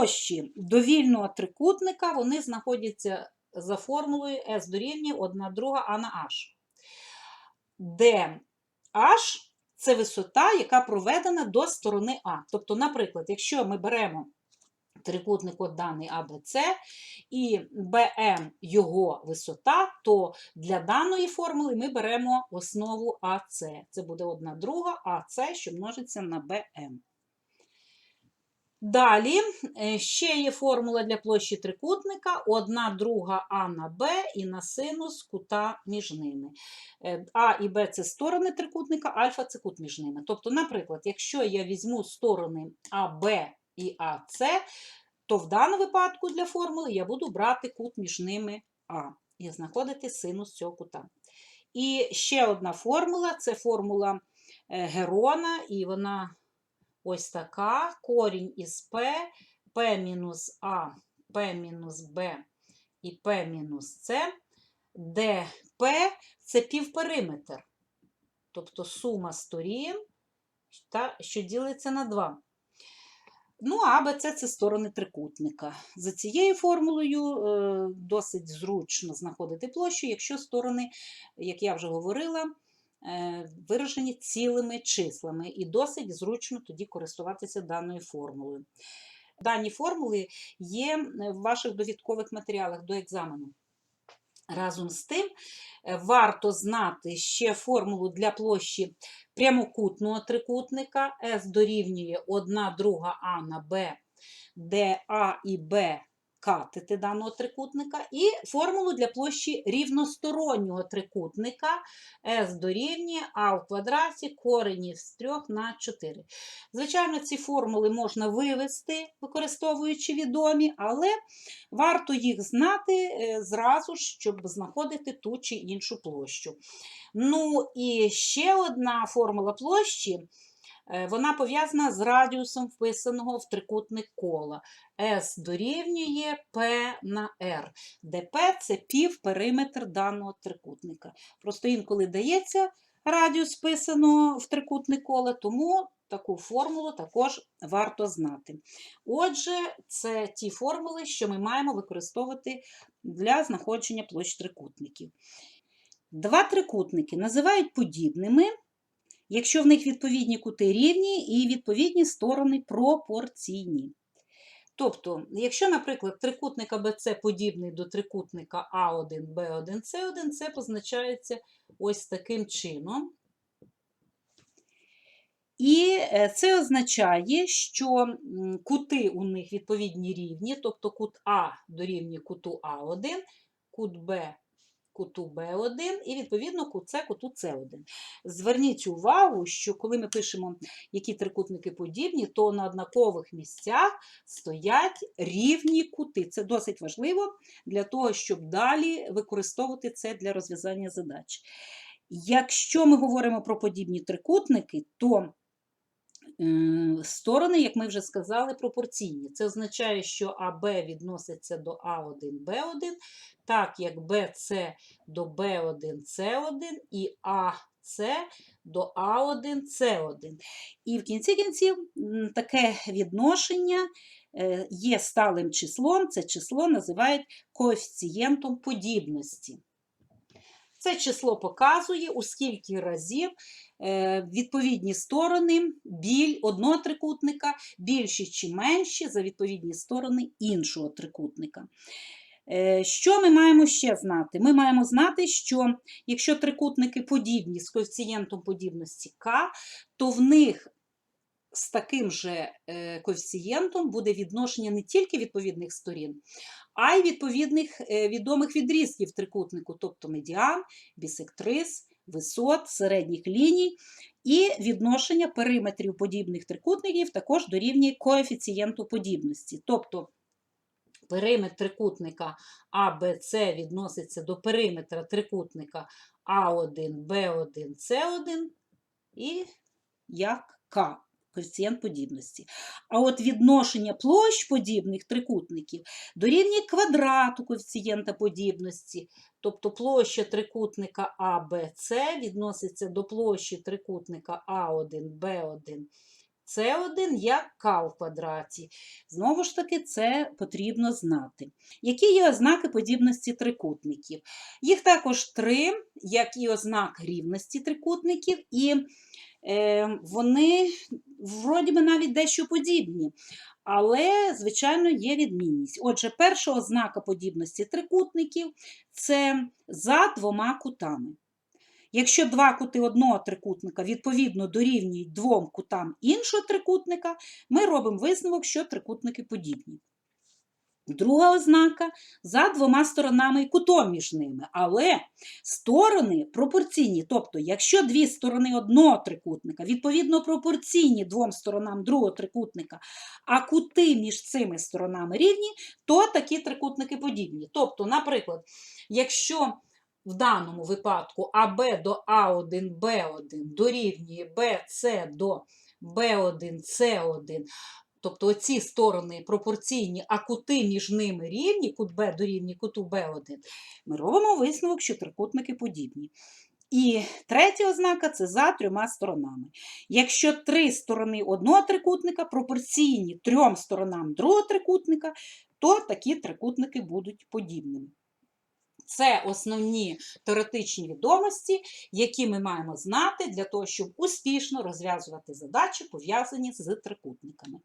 площі довільного трикутника вони знаходяться за формулою S дорівнює 1 друга А на H, де H це висота, яка проведена до сторони А. Тобто, наприклад, якщо ми беремо трикутник от даний АБЦ і БМ його висота, то для даної формули ми беремо основу АС. Це буде 1 друга АС, що множиться на БМ. Далі е, ще є формула для площі трикутника, 1 друга А на Б і на синус кута між ними. Е, А і Б це сторони трикутника, альфа це кут між ними. Тобто, наприклад, якщо я візьму сторони АБ і АС, то в даному випадку для формули я буду брати кут між ними А і знаходити синус цього кута. І ще одна формула це формула е, Герона, і вона ось така: корінь із P, P мінус А, P мінус Б і P мінус С, де P це півпериметр, тобто сума сторін, що ділиться на 2. Ну, а АБЦ це сторони трикутника. За цією формулою е, досить зручно знаходити площу, якщо сторони, як я вже говорила, виражені цілими числами, і досить зручно тоді користуватися даною формулою. Дані формули є в ваших довідкових матеріалах до екзамену. Разом з тим, е, варто знати ще формулу для площі прямокутного трикутника. S дорівнює 1 друга А на Б, де А і Б катети даного трикутника, і формулу для площі рівностороннього трикутника S дорівнює А в квадраті коренів з 3 на 4. Звичайно, ці формули можна вивести, використовуючи відомі, але варто їх знати е, зразу щоб знаходити ту чи іншу площу. Ну і ще одна формула площі. Е, Вона пов'язана з радіусом вписаного в трикутник кола. S дорівнює P на R, де P – це півпериметр даного трикутника. Просто інколи дається радіус вписаного в трикутник кола, тому таку формулу також варто знати. Отже, це ті формули, що ми маємо використовувати для знаходження площ трикутників. Два трикутники називають подібними, якщо в них відповідні кути рівні і відповідні сторони пропорційні. Тобто, якщо, наприклад, трикутник АБЦ подібний до трикутника А1, Б1, С1, це позначається ось таким чином. І е, це означає, що кути у них відповідні рівні, тобто кут А дорівнює куту А1, кут Б куту Б1 і, відповідно, кут куту С1. Зверніть увагу, що коли ми пишемо, які трикутники подібні, то на однакових місцях стоять рівні кути. Це досить важливо для того, щоб далі використовувати це для розв'язання задач. Якщо ми говоримо про подібні трикутники, то сторони, як ми вже сказали, пропорційні. Це означає, що АБ відноситься до А1, Б1, так як БЦ до Б1, С1 і АС до А1, С1. І в кінці кінців таке відношення е, є сталим числом, це число називають коефіцієнтом подібності. Це число показує, у скільки разів е, відповідні сторони біль одного трикутника більші чи менші за відповідні сторони іншого трикутника. Е, Що ми маємо ще знати? Ми маємо знати, що якщо трикутники подібні з коефіцієнтом подібності К, то в них з таким же е, коефіцієнтом буде відношення не тільки відповідних сторін, а й відповідних е, відомих відрізків трикутнику, тобто медіан, бісектриз, висот, середніх ліній, і відношення периметрів подібних трикутників також дорівнює коефіцієнту подібності. Тобто периметр трикутника АБЦ відноситься до периметра трикутника А1, Б1, С1 і як К. Коефіцієнт подібності. А от відношення площ подібних трикутників дорівнює квадрату коефіцієнта подібності. Тобто площа трикутника АБЦ відноситься до площі трикутника А1, Б1, С1 як К в квадраті. Знову ж таки, це потрібно знати. Які є ознаки подібності трикутників? Їх також три, як і ознак рівності трикутників, і е, вони вроді би навіть дещо подібні. Але, звичайно, є відмінність. Отже, перша ознака подібності трикутників це за двома кутами. Якщо два кути одного трикутника відповідно дорівнюють двом кутам іншого трикутника, ми робимо висновок, що трикутники подібні. Друга ознака за двома сторонами і кутом між ними. Але сторони пропорційні. Тобто, якщо дві сторони одного трикутника відповідно пропорційні двом сторонам другого трикутника, а кути між цими сторонами рівні, то такі трикутники подібні. Тобто, наприклад, якщо в даному випадку АБ до А1, Б1 дорівнює БЦ до Б1, С1, тобто оці сторони пропорційні, а кути між ними рівні, кут Б дорівнює куту Б1, ми робимо висновок, що трикутники подібні. І третя ознака це за трьома сторонами. Якщо три сторони одного трикутника пропорційні трьом сторонам другого трикутника, то такі трикутники будуть подібними. Це основні теоретичні відомості, які ми маємо знати для того, щоб успішно розв'язувати задачі, пов'язані з трикутниками.